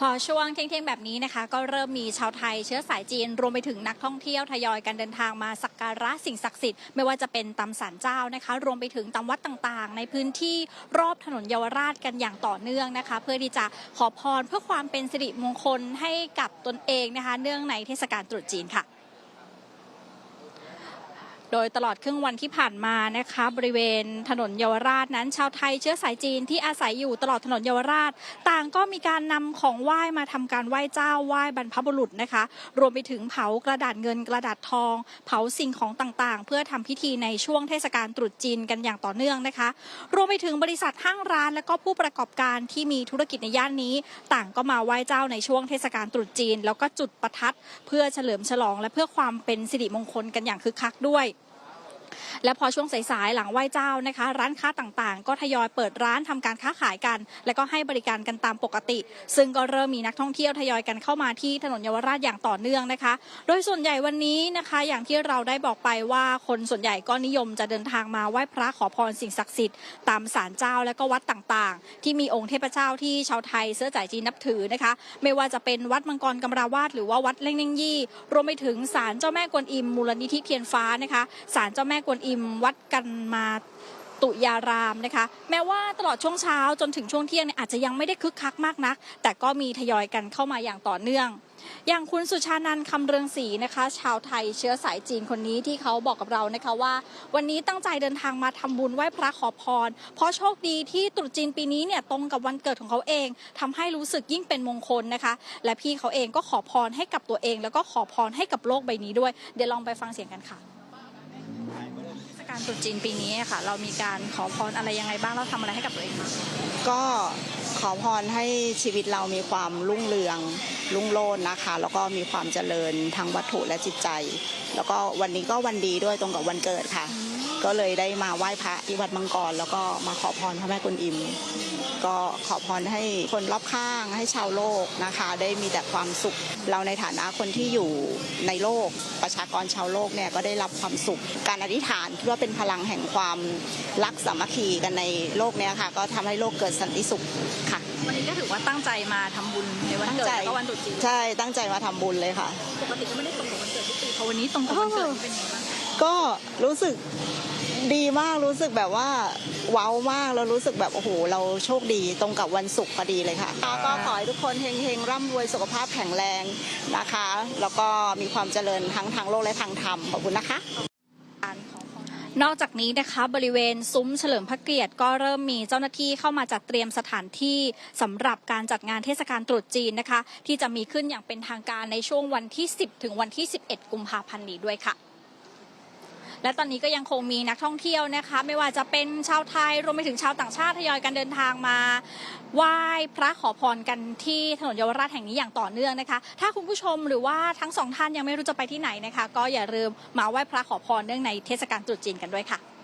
พอช่วงเที่ยงๆแบบนี้นะคะ ก็เริ่มมีชาวไทยเชื้อสายจีนรวมไปถึงนักท่องเที่ยวทยอยกันเดินทางมาสักการะสิ่งศักดิ์สิทธิ์ไม่ว่าจะเป็นตำสารเจ้านะคะ รวมไปถึงตำวัดต่างๆ ในพื้นที่รอบถนนเยาวราชกันอย่างต่อเนื่องนะคะ เพื่อที่จะขอพรเพื่อความเป็นสิริมงคลให้กับตนเองนะคะ เนื่องในเทศกาลตรุษจีนค่ะ ดยตลอดครึ่งวันที่ผ่านมานะคะบริเวณถนนเยาวราชนั้น ชาวไทยเชื้อสายจีนที่อาศัยอยู่ตลอดถนนเยาวราช ต่างก็มีการนำของไหว้มาทำการไหว้เจ้าไหว้บรรพบุรุษนะคะ รวมไปถึงเผากระดาษเงินกระดาษทอง เผาสิ่งของต่างๆ เพื่อทำพิธีในช่วงเทศกาลตรุษจีนกันอย่างต่อเนื่องนะคะ รวมไปถึงบริษัทห้างร้านและก็ผู้ประกอบการที่มีธุรกิจในย่านนี้ ต่างก็มาไหว้เจ้าในช่วงเทศกาลตรุษจีน แล้วก็จุดประทัด เพื่อเฉลิมฉลองและเพื่อความเป็นสิริมงคลกันอย่างคึกคักด้วย และพอช่วงสายๆหลังไหว้เจ้านะคะ ร้านค้าต่างๆ ก็ทยอยเปิดร้านทำการค้าขายกัน และก็ให้บริการกันตามปกติ ซึ่งก็เริ่มมีนักท่องเที่ยวทยอยกันเข้ามาที่ถนนเยาวราชอย่างต่อเนื่องนะคะ โดยส่วนใหญ่วันนี้นะคะ อย่างที่เราได้บอกไปว่าคนส่วนใหญ่ก็นิยมจะเดินทางมาไหว้พระขอพรสิ่งศักดิ์สิทธิ์ตามศาลเจ้าและก็วัดต่างๆ ที่มีองค์เทพเจ้าที่ชาวไทยเสื้อจ่ายจีนนับถือนะคะ ไม่ว่าจะเป็นวัดมังกรกำราวาสหรือว่าวัดเล่งเน่งยี่ รวมไปถึงศาลเจ้าแม่กวนอิมมูลนิธิเทียนฟ้านะคะศาลเจ้าแม่กวนอิมวัดกันมาตุยารามนะคะ แม้ว่าตลอดช่วงเช้าจนถึงช่วงเที่ยงเนี่ยอาจจะยังไม่ได้คึกคักมากนัก แต่ก็มีทยอยกันเข้ามาอย่างต่อเนื่อง อย่างคุณสุชานันคำเรืองศรีนะคะ ชาวไทยเชื้อสายจีนคนนี้ที่เขาบอกกับเรานะคะว่า วันนี้ตั้งใจเดินทางมาทำบุญไหว้พระขอพร เพราะโชคดีที่ตรุษจีนปีนี้เนี่ยตรงกับวันเกิดของเขาเองทำให้รู้สึกยิ่งเป็นมงคลนะคะ และพี่เขาเองก็ขอพรให้กับตัวเอง แล้วก็ขอพรให้กับโลกใบนี้ด้วย เดี๋ยวลองไปฟังเสียงกันค่ะ กาลตรุษจีนปีนี้ค่ะ เรามีการขอพรอะไรยังไงบ้างเราทำอะไรให้กับตัวเองบ้างก็ขอพรให้ชีวิตเรามีความรุ่งเรืองรุ่งโรจน์นะคะ แล้วก็มีความเจริญทั้งวัตถุและจิตใจ แล้วก็วันนี้ก็วันดีด้วยตรงกับวันเกิดค่ะ ก็เลยได้มาไหว้พระที่วัดมังกร แล้วก็มาขอพรพระแม่กุนอิม ก็ขอพรให้คนรอบข้างให้ชาวโลกนะคะ ได้มีแต่ความสุข เราในฐานะคนที่อยู่ในโลกประชากรชาวโลกเนี่ยก็ได้รับความสุข การอธิษฐานคิดว่าเป็นพลังแห่งความรักสามัคคีกันในโลกเนี้ยค่ะ ก็ทำให้โลกเกิดสันติสุขค่ะ วันนี้ก็ถือว่าตั้งใจมาทำบุญในวันเกิดแล้วก็วันตรุษจีนใช่ตั้งใจมาทำบุญเลยค่ะปกติก็ไม่ได้ตรงกับวันเกิดทุกปีพอวันนี้ตรงกับวันเกิดนี่เป็นยังไงบ้างก็รู้สึก ดีมากรู้สึกแบบว่าว้าวมากแล้วรู้สึกแบบโอ้โหเราโชคดีตรงกับวันศุกร์พอดีเลยค่ะก็ขอให้ทุกคนเฮงๆร่ำรวยสุขภาพแข็งแรงนะคะ แล้วก็มีความเจริญทั้งทางโลกและทางธรรมขอบคุณนะคะนอกจากนี้นะคะบริเวณซุ้มเฉลิมพระเกียรติก็เริ่มมีเจ้าหน้าที่เข้ามาจัดเตรียมสถานที่สำหรับการจัดงานเทศกาลตรุษจีนนะคะ ที่จะมีขึ้นอย่างเป็นทางการในช่วงวันที่ 10 ถึงวันที่ 11 กุมภาพันธ์นี้ด้วยค่ะ และตอนนี้ก็ยังคงมีนักท่องเที่ยวนะคะ ไม่ว่าจะเป็นชาวไทยรวมไปถึงชาวต่างชาติทยอยกันเดินทางมาไหว้พระขอพรกันที่ถนนเยาวราชแห่งนี้อย่างต่อเนื่องนะคะ ถ้าคุณผู้ชมหรือว่าทั้งสองท่านยังไม่รู้จะไปที่ไหนนะคะ ก็อย่าลืมมาไหว้พระขอพรเนื่องในเทศกาลตรุษจีนกันด้วยค่ะ